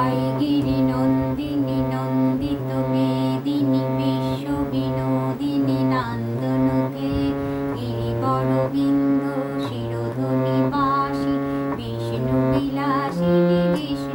আইগিরি নন্দিনী নন্দিত মেদিনী বিশ্ব বিনোদিনী নান্দনকে গিরিবরবিন্দ শিরোধনী বাসী বিষ্ণু বিলাসী বিষ্ণু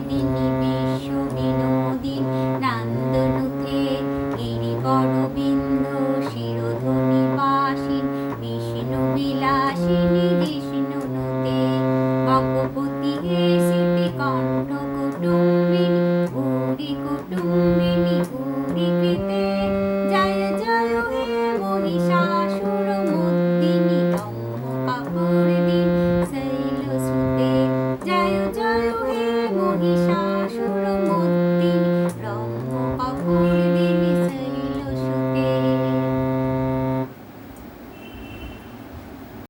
baby.